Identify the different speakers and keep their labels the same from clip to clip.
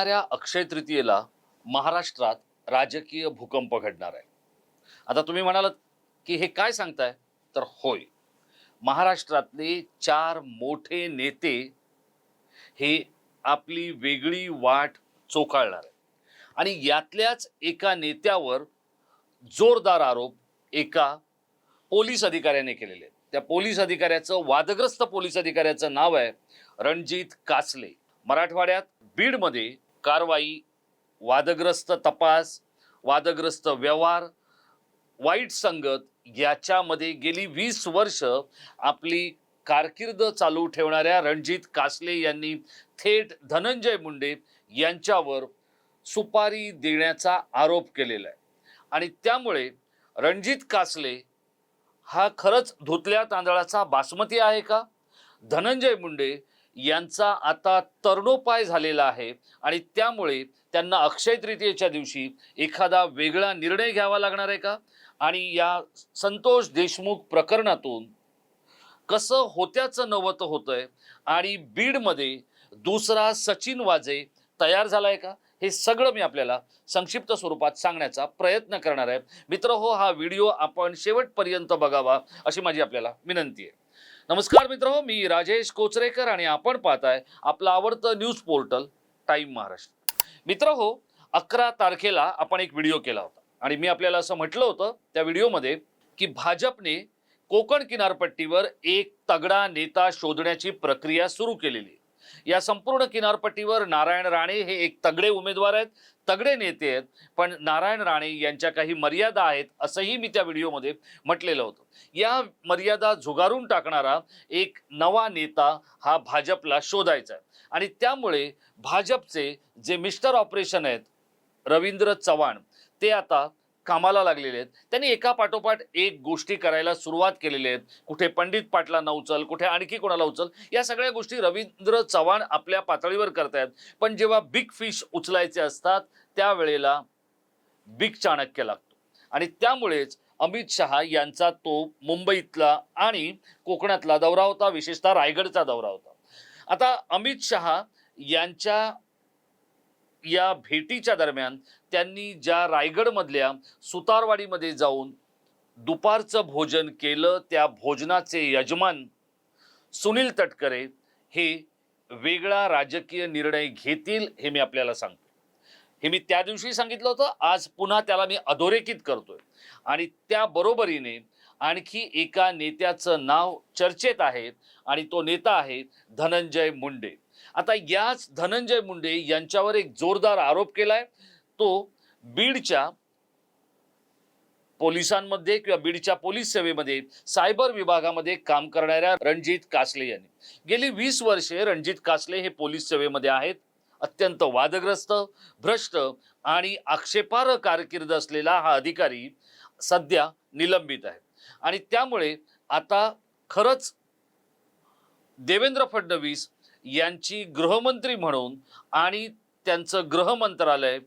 Speaker 1: येणाऱ्या अक्षय तृतीयेला महाराष्ट्रात राजकीय भूकंप घडणार आहे. आता तुम्ही म्हणालात की हे काय सांगताय? तर होय. महाराष्ट्रातले चार मोठे नेते हे आपली वेगळी वाट चोखाळणार आहे आणि यातल्याच एका नेत्यावर जोरदार आरोप एका पोलीस अधिकाऱ्याने केलेले आहेत. त्या पोलीस अधिकाऱ्याचं वादग्रस्त पोलीस अधिकाऱ्याचं नाव आहे रणजित कासले. मराठवाड्यात बीडमध्ये कारवाई वादग्रस्त तपास वादग्रस्त व्यवहार वाईट संगत याच्यामध्ये गेली वीस वर्ष आपली कारकीर्द चालू ठेवणाऱ्या रणजित कासले यांनी थेट धनंजय मुंडे यांच्यावर सुपारी देण्याचा आरोप केलेला आहे आणि त्यामुळे रणजित कासले हा खरंच धुतल्या तांदळाचा बासमती आहे का? धनंजय मुंडे यांचा आता तरणोपाय झालेला आहे. आणि त्यामुळे त्यांना अक्षय तृतीयेच्या दिवशी एखादा वेगळा निर्णय घ्यावा लागणार आहे का? आणि या संतोष देशमुख प्रकरणातून कसं होत्याचं नवतं होतंय? आणि बीडमध्ये दुसरा सचिन वाजे तयार झालाय का? हे सगळं मी आपल्याला संक्षिप्त स्वरूपात सांगण्याचा प्रयत्न करणार आहे. मित्र हो हा व्हिडिओ आपण शेवटपर्यंत बघावा अशी माझी आपल्याला विनंती आहे. नमस्कार मित्र मी राजेश कोचरेकर आणि आपण पाहताय आपलं आवडतं न्यूज पोर्टल टाइम महाराष्ट्र मित्र हो अकरा तारखेला आपण एक व्हिडिओ केला होता आणि मी आपल्याला असं म्हटलं होतं त्या व्हिडिओमध्ये की भाजपने कोकण किनारपट्टीवर एक तगडा नेता शोधण्याची प्रक्रिया सुरू केलेली आहे. या संपूर्ण किनारपट्टीवर नारायण राणे हे एक तगडे उमेदवार आहेत तगडे नेते आहेत पण नारायण राणे यांच्या काही मर्यादा आहेत असंही मी त्या व्हिडिओमध्ये म्हटलेलं होतं. या मर्यादा झुगारून टाकणारा एक नवा नेता हा भाजपला शोधायचा आहे. आणि त्यामुळे भाजपचे जे मिस्टर ऑपरेशन आहेत रवींद्र चव्हाण ते आता कामाला लागलेले आहेत. त्यांनी एका पाठोपाठ एक गोष्टी करायला सुरुवात केलेली आहेत. कुठे पंडित पाटलांना उचल कुठे आणखी कोणाला उचल या सगळ्या गोष्टी रवींद्र चव्हाण आपल्या पातळीवर करतायत. पण जेव्हा बिग फिश उचलायचे असतात त्यावेळेला बिग चाणक्य लागतो. आणि त्यामुळेच अमित शहा यांचा तो मुंबईतला आणि कोकणातला दौरा होता विशेषतः रायगडचा दौरा होता. आता अमित शहा यांच्या या भेटीच्या दरम्यान त्यांनी ज्या रायगडमधल्या सुतारवाडीमध्ये जाऊन दुपारचं भोजन केलं त्या भोजनाचे यजमान सुनील तटकरे हे वेगळा राजकीय निर्णय घेतील हे मी आपल्याला सांगतो. हे मी त्या दिवशी सांगितलं होतं आज पुन्हा त्याला मी अधोरेखित करतोय. आणि त्या बरोबरीने आणखी एका नेत्याचं नाव चर्चेत आहे आणि तो नेता आहे धनंजय मुंडे. आता याच धनंजय मुंडे यांच्यावर एक जोरदार आरोप केलाय. तो बीडच्या पोलिसांमध्ये किंवा बीडच्या पोलीस सेवेमध्ये सायबर विभागामध्ये काम करणाऱ्या रणजित कासले यांनी. गेली वीस वर्षे रणजित कासले हे पोलीस सेवेमध्ये आहेत. अत्यंत वादग्रस्त भ्रष्ट आणि आक्षेपार्ह कारकीर्द असलेला हा अधिकारी सध्या निलंबित आहे. आणि त्यामुळे आता खरंच देवेंद्र फडणवीस यांची गृहमंत्री म्हणून आणि त्यांचं गृहमंत्रालय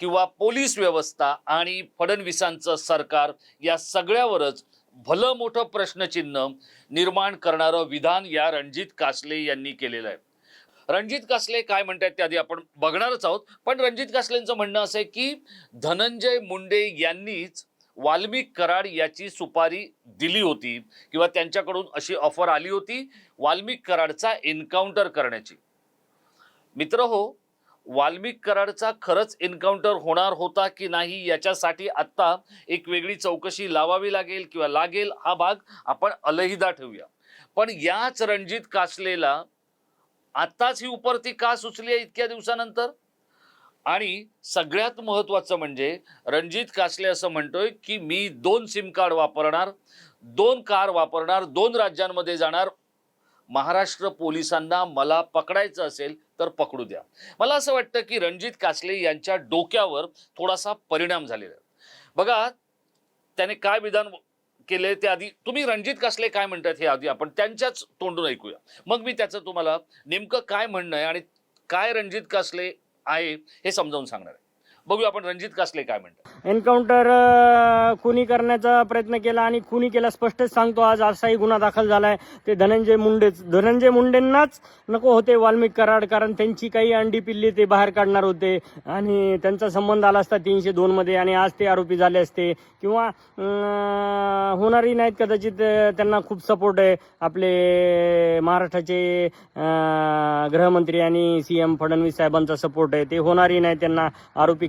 Speaker 1: किंवा पोलीस व्यवस्था आणि फडणवीसांचं सरकार या सगळ्यावरच भलं मोठं प्रश्नचिन्ह निर्माण करणारं विधान या रणजित कासले यांनी केलेलं आहे. रणजित कासले काय म्हणतात ते आधी आपण बघणारच आहोत. पण रणजित कासलेंचं म्हणणं असं आहे की धनंजय मुंडे यांनीच वाल्मिक कराड याची सुपारी दिली होती किंवा त्यांच्याकडून अशी ऑफर आली होती वाल्मिक कराडचा एन्काउंटर करण्याची. मित्र हो वाल्मिक कराडचा खरंच एन्काउंटर होणार होता की नाही याच्यासाठी आत्ता एक वेगळी चौकशी लावावी लागेल किंवा लागेल हा भाग आपण अलहिदा ठेवूया. पण याच रणजित कासलेला आत्ताच ही उपरती का सुचली आहे इतक्या दिवसानंतर? आणि सगळ्यात महत्त्वाचं म्हणजे रणजित कासले असं म्हणतोय की मी दोन सिम कार्ड वापरणार दोन कार वापरणार दोन राज्यांमध्ये जाणार. महाराष्ट्र पोलिसांना मला पकडायचं असेल तर पकडू द्या. मला असं वाटतं की रणजित कासले यांच्या डोक्यावर थोडासा परिणाम झालेला आहे. बघा त्याने काय विधान केले ते आधी तुम्ही रणजित कासले काय म्हणतात हे आधी आपण त्यांच्याच तोंडून ऐकूया. मग मी त्याचं तुम्हाला नेमकं काय म्हणणं आहे आणि काय रणजित कासले आहे हे समजावून सांगणार आहे. बघूया आपण रणजित कासले काय म्हणतात.
Speaker 2: एन्काउंटर खुनी करण्याचा प्रयत्न केला आणि खुनी केला. स्पष्टच सांगतो आज असाही गुन्हा दाखल झालाय. ते धनंजय मुंडेच धनंजय मुंडेंनाच नको होते वाल्मिक कराड कारण त्यांची काही अंडी पिल्ली ते बाहेर काढणार होते. आणि त्यांचा संबंध आला असता तीनशे दोन मध्ये आणि आज ते आरोपी झाले असते. किंवा होणारही नाहीत कदाचित त्यांना खूप सपोर्ट आहे. आपले महाराष्ट्राचे गृहमंत्री आणि सीएम फडणवीस साहेबांचा सपोर्ट आहे. ते होणारही नाही त्यांना आरोपी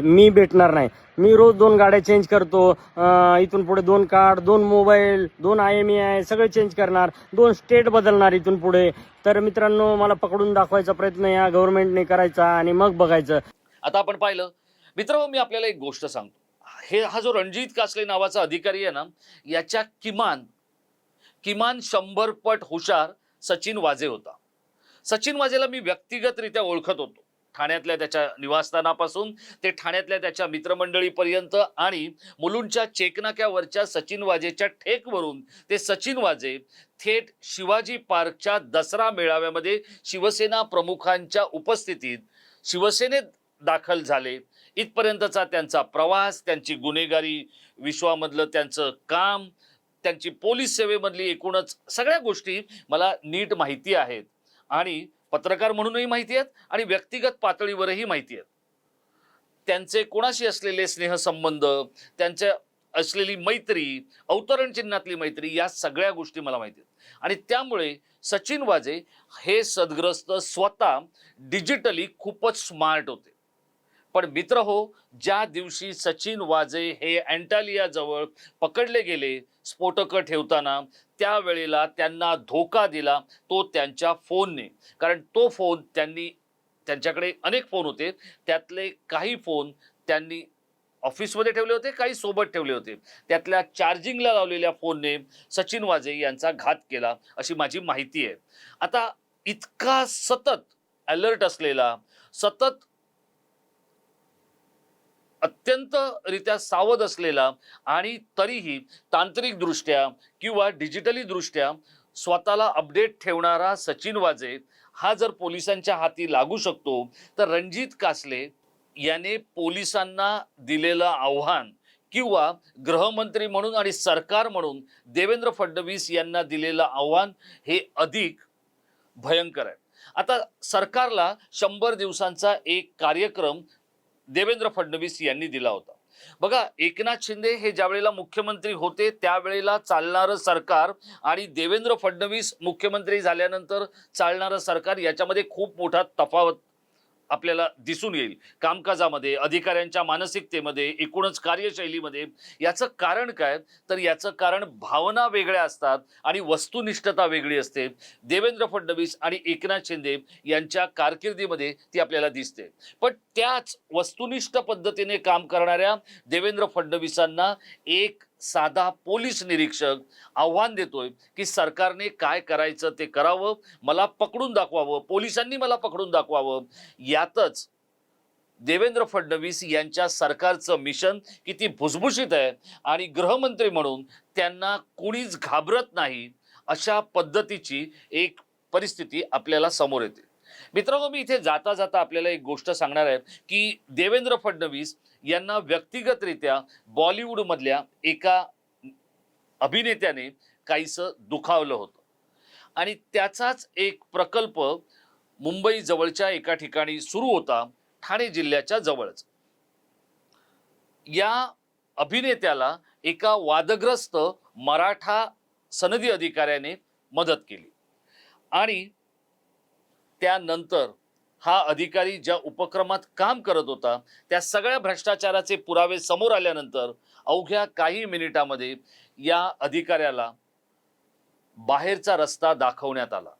Speaker 2: मी भेटणार नाही. मी रोज दोन गाड्या चेंज करतो. इथून पुढे दोन कार्ड दोन मोबाईल दोन आय एम ए आय सगळे चेंज करणार. दोन स्टेट बदलणार इथून पुढे. तर मित्रांनो मला पकडून दाखवायचा प्रयत्न या गव्हर्नमेंटने करायचा आणि मग बघायचं.
Speaker 1: आता आपण पाहिलं. मित्र मी आपल्याला एक गोष्ट सांगतो. हे हा जो रणजित कासले नावाचा अधिकारी आहे ना याच्या किमान किमान शंभर पट हुशार सचिन वाजे होता. सचिन वाजेला मी व्यक्तिगतरित्या ओळखत होतो. ठाण्यातल्या त्याच्या निवासस्थानापासून ते ठाण्यातल्या त्याच्या मित्रमंडळीपर्यंत आणि मुलुंडच्या चेकनाक्यावरच्या सचिन वाजेच्या ठेकवरून ते सचिन वाजे थेट शिवाजी पार्कच्या दसरा मेळाव्यामध्ये शिवसेना प्रमुखांच्या उपस्थितीत शिवसेनेत दाखल झाले. इथपर्यंतचा त्यांचा प्रवास त्यांची गुन्हेगारी विश्वामधलं त्यांचं काम त्यांची पोलीस सेवेमधली एकूणच सगळ्या गोष्टी मला नीट माहिती आहेत. आणि पत्रकार म्हणूनही माहिती आहेत आणि व्यक्तिगत पातळीवरही माहिती आहेत. त्यांचे कोणाशी असलेले स्नेहसंबंध त्यांच्या असलेली मैत्री अवतरण चिन्हातली मैत्री या सगळ्या गोष्टी मला माहिती आहेत. आणि त्यामुळे सचिन वाजे हे सदग्रस्त स्वतः डिजिटली खूपच स्मार्ट होते. पण मित्र हो ज्या दिवशी सचिन वाजे हे अँटालिया जवळ पकडले गेले स्फोटकं ठेवताना त्यावेळेला त्यांना धोका दिला तो त्यांच्या फोनने. कारण तो फोन त्यांनी त्यांच्याकडे अनेक फोन होते. त्यातले काही फोन त्यांनी ऑफिसमध्ये ठेवले होते काही सोबत ठेवले होते. त्यातल्या चार्जिंगला लावलेल्या फोनने सचिन वाजे यांचा घात केला अशी माझी माहिती आहे. आता इतका सतत अलर्ट असलेला सतत अत्यंत रित्या सावध असलेला आणि तरीही तांत्रिकदृष्ट्या किंवा डिजिटली दृष्ट्या स्वतःला अपडेट ठेवणारा सचिन वाजे हा जर पोलिसांच्या हाती लागू शकतो तर रणजित कासले याने पोलिसांना दिलेलं आव्हान किंवा गृहमंत्री म्हणून आणि सरकार म्हणून देवेंद्र फडणवीस यांना दिलेलं आव्हान हे अधिक भयंकर आहे. आता सरकारला शंभर दिवसांचा एक कार्यक्रम देवेंद्र फडणवीस यांनी दिला होता. बघा एकनाथ शिंदे हे ज्या वेळेला मुख्यमंत्री होते त्यावेळेला चालणारं सरकार आणि देवेंद्र फडणवीस मुख्यमंत्री झाल्यानंतर चालणारं सरकार याच्यामध्ये खूप मोठा तफावत आपल्याला दिसून येईल. कामकाजामध्ये अधिकाऱ्यांच्या मानसिकतेमध्ये एकूणच कार्यशैलीमध्ये याचं कारण काय? तर याचं कारण भावना वेगळ्या असतात आणि वस्तुनिष्ठता वेगळी असते. देवेंद्र फडणवीस आणि एकनाथ शिंदे यांच्या कारकिर्दीमध्ये ती आपल्याला दिसते. पण त्याच वस्तुनिष्ठ पद्धतीने काम करणाऱ्या देवेंद्र फडणवीसांना एक साधा पोलीस निरीक्षक आव्हान देतोय की सरकारने काय करायचं ते करावं मला पकडून दाखवावं पोलिसांनी मला पकडून दाखवावं. यातच देवेंद्र फडणवीस यांच्या सरकारचं मिशन किती भुसभुशीत आहे आणि गृहमंत्री म्हणून त्यांना कुणीच घाबरत नाही अशा पद्धतीची एक परिस्थिती आपल्याला समोर येते. मित्रांनो मी इथे जाता जाता आपल्याला एक गोष्ट सांगणार आहे की देवेंद्र फडणवीस यांना व्यक्तिगतरित्या बॉलिवूडमधल्या एका अभिनेत्याने काहीसं दुखावलं होतं. आणि त्याचाच एक प्रकल्प मुंबई जवळच्या एका ठिकाणी सुरू होता ठाणे जिल्ह्याच्या जवळच. या अभिनेत्याला एका वादग्रस्त मराठा सनदी अधिकाऱ्याने मदत केली. आणि त्यानंतर हा अधिकारी ज्या उपक्रमात काम करत होता त्या सगळ्या भ्रष्टाचाराचे पुरावे समोर आल्यानंतर अवघ्या काही मिनिटामध्ये या अधिकाऱ्याला बाहेरचा रस्ता दाखवण्यात आला.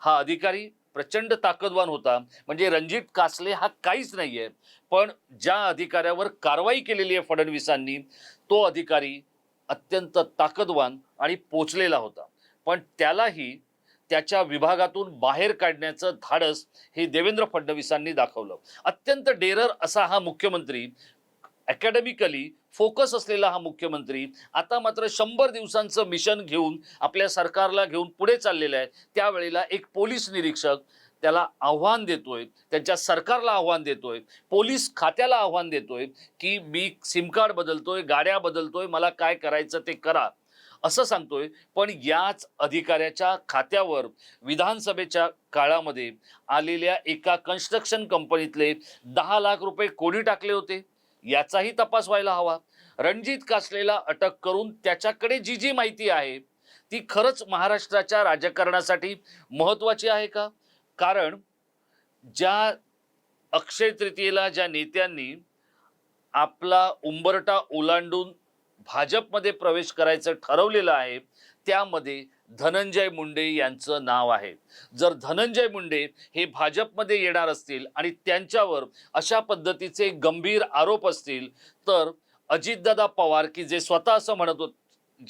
Speaker 1: हा अधिकारी प्रचंड ताकदवान होता. म्हणजे रणजित कासले हा काहीच नाही आहे पण ज्या अधिकाऱ्यावर कारवाई केलेली आहे फडणवीसांनी तो अधिकारी अत्यंत ताकदवान आणि पोचलेला होता. पण त्यालाही त्याच्या विभागातून बाहेर काढण्याचं धाडस हे देवेंद्र फडणवीसांनी दाखवलं. अत्यंत डेरर असा हा मुख्यमंत्री अकॅडमिकली फोकस असलेला हा मुख्यमंत्री आता मात्र शंभर दिवसांचं मिशन घेऊन आपल्या सरकारला घेऊन पुढे चाललेला आहे. त्यावेळेला एक पोलीस निरीक्षक त्याला आव्हान देतोय त्यांच्या सरकारला आव्हान देतोय पोलीस खात्याला आव्हान देतोय की मी सिम कार्ड बदलतोय गाड्या बदलतोय मला काय करायचं ते करा. असं सांगतोय पण याच अधिकाऱ्याच्या खात्यावर विधानसभेच्या काळामध्ये आलेल्या एका कन्स्ट्रक्शन कंपनीतले दहा लाख रुपये कोणी टाकले होते? याचाही तपास व्हायला हवा. रणजित कासलेला अटक करून त्याच्याकडे जी जी माहिती आहे ती खरंच महाराष्ट्राच्या राजकारणासाठी महत्वाची आहे का? कारण ज्या अक्षय तृतीयेला ज्या नेत्यांनी आपला उंबरटा ओलांडून भाजपमध्ये प्रवेश करायचं ठरवलेलं आहे त्यामध्ये धनंजय मुंडे यांचं नाव आहे. जर धनंजय मुंडे हे भाजपमध्ये येणार असतील आणि त्यांच्यावर अशा पद्धतीचे गंभीर आरोप असतील तर अजितदादा पवार की जे स्वतः असं म्हणत होते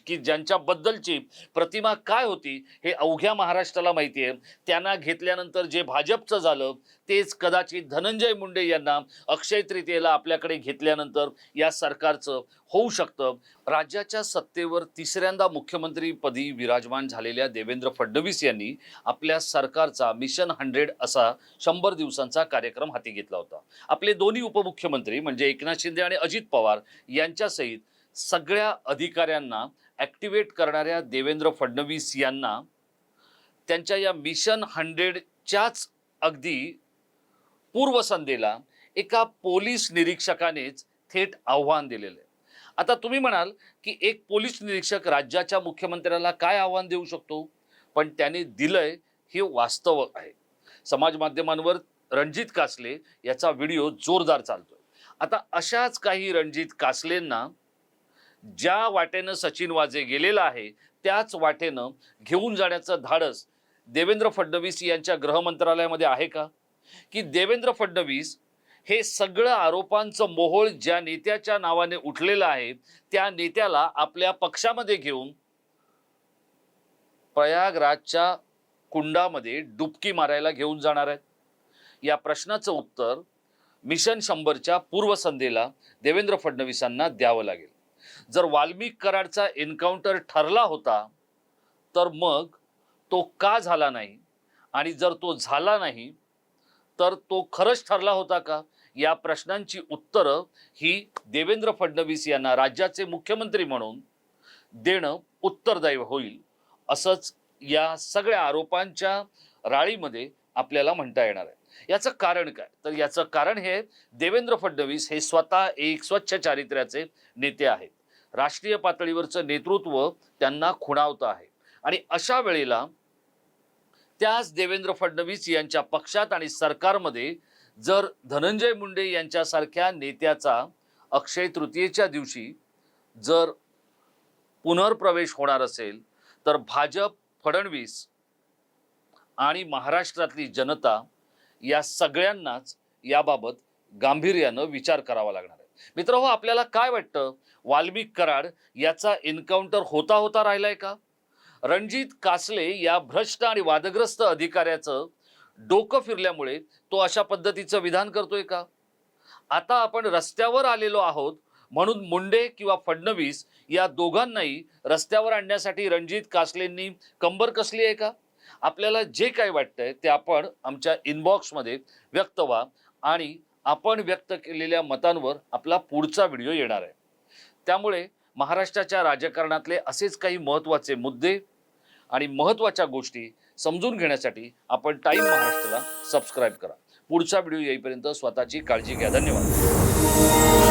Speaker 1: की ज्यांच्याबद्दलची प्रतिमा काय होती हे अवघ्या महाराष्ट्राला माहिती आहे. त्यांना घेतल्यानंतर जे भाजपचं झालं तेच कदाचित धनंजय मुंडे यांना अक्षय तृतीयेला आपल्याकडे घेतल्यानंतर या सरकारचं होऊ शकतं. राज्याच्या सत्तेवर तिसऱ्यांदा मुख्यमंत्रीपदी विराजमान झालेल्या देवेंद्र फडणवीस यांनी आपल्या सरकारचा मिशन हंड्रेड असा शंभर दिवसांचा कार्यक्रम हाती घेतला होता. आपले दोन्ही उपमुख्यमंत्री म्हणजे एकनाथ शिंदे आणि अजित पवार यांच्यासहित सगळ्या अधिकाऱ्यांना ॲक्टिवेट करणाऱ्या देवेंद्र फडणवीस यांना त्यांच्या या मिशन हंड्रेडच्याच अगदी पूर्वसंध्येला एका पोलीस निरीक्षकानेच थेट आव्हान दिलेलं आहे. आता तुम्ही म्हणाल की एक पोलीस निरीक्षक राज्याच्या मुख्यमंत्र्याला काय आव्हान देऊ शकतो? पण त्याने दिलंय हे वास्तव आहे. समाज माध्यमांवर रणजित कासले याचा व्हिडिओ जोरदार चालतोय. आता अशाच काही रणजित कासलेंना ज्या वाटेनं सचिन वाजे गेलेला आहे त्याच वाटेनं घेऊन जाण्याचं धाडस देवेंद्र फडणवीस यांच्या गृहमंत्रालयामध्ये आहे का? की देवेंद्र फडणवीस हे सगळं आरोपांचं मोहोळ ज्या नेत्याच्या नावाने उठलेलं आहे त्या नेत्याला आपल्या पक्षामध्ये घेऊन प्रयागराजच्या कुंडामध्ये डुबकी मारायला घेऊन जाणार आहेत? या प्रश्नाचं उत्तर मिशन शंभरच्या पूर्वसंध्येला देवेंद्र फडणवीसांना द्यावं लागेल. जर वाल्मिक कराडचा एन्काउंटर ठरला होता तर मग तो का झाला नाही? आणि जर तो झाला नाही तर तो खरंच ठरला होता का? या प्रश्नांची उत्तरं ही देवेंद्र फडणवीस यांना राज्याचे मुख्यमंत्री म्हणून देणं उत्तरदायी होईल असंच या सगळ्या आरोपांच्या राळीमध्ये आपल्याला म्हणता येणार आहे. याचं कारण काय? तर याचं कारण हे देवेंद्र फडणवीस हे स्वतः एक स्वच्छ चारित्र्याचे नेते आहेत. राष्ट्रीय पातळीवरचं नेतृत्व त्यांना खुणावतं आहे. आणि अशा वेळेला त्याच देवेंद्र फडणवीस यांच्या पक्षात आणि सरकारमध्ये जर धनंजय मुंडे यांच्यासारख्या नेत्याचा अक्षय तृतीयेच्या दिवशी जर पुनर्प्रवेश होणार असेल तर भाजप फडणवीस आणि महाराष्ट्रातली जनता या सगळ्यांनाच याबाबत गांभीर्यानं विचार करावा लागणार आहे. मित्र हो आपल्याला काय वाटतं? वाल्मिक कराड याचा एन्काउंटर होता होता राहिलाय का? रणजित कासले या भ्रष्ट आणि वादग्रस्त अधिकाऱ्याचं डोकं फिरल्यामुळे तो अशा पद्धतीचं विधान करतोय का? आता आपण रस्त्यावर आलेलो आहोत म्हणून मुंडे किंवा फडणवीस या दोघांनाही रस्त्यावर आणण्यासाठी रणजित कासलेंनी कंबर कसली आहे का? आपल्याला जे काय वाटतंय ते आपण आमच्या इनबॉक्समध्ये व्यक्त व्हा आणि आपण व्यक्त केलेल्या मतांवर आपला पुढचा व्हिडिओ येणार आहे. त्यामुळे महाराष्ट्राच्या राजकारणातले असेच काही महत्त्वाचे मुद्दे आणि महत्त्वाच्या गोष्टी समजून घेण्यासाठी आपण टाईम महाराष्ट्राला सबस्क्राईब करा. पुढचा व्हिडिओ येईपर्यंत स्वतःची काळजी घ्या. धन्यवाद.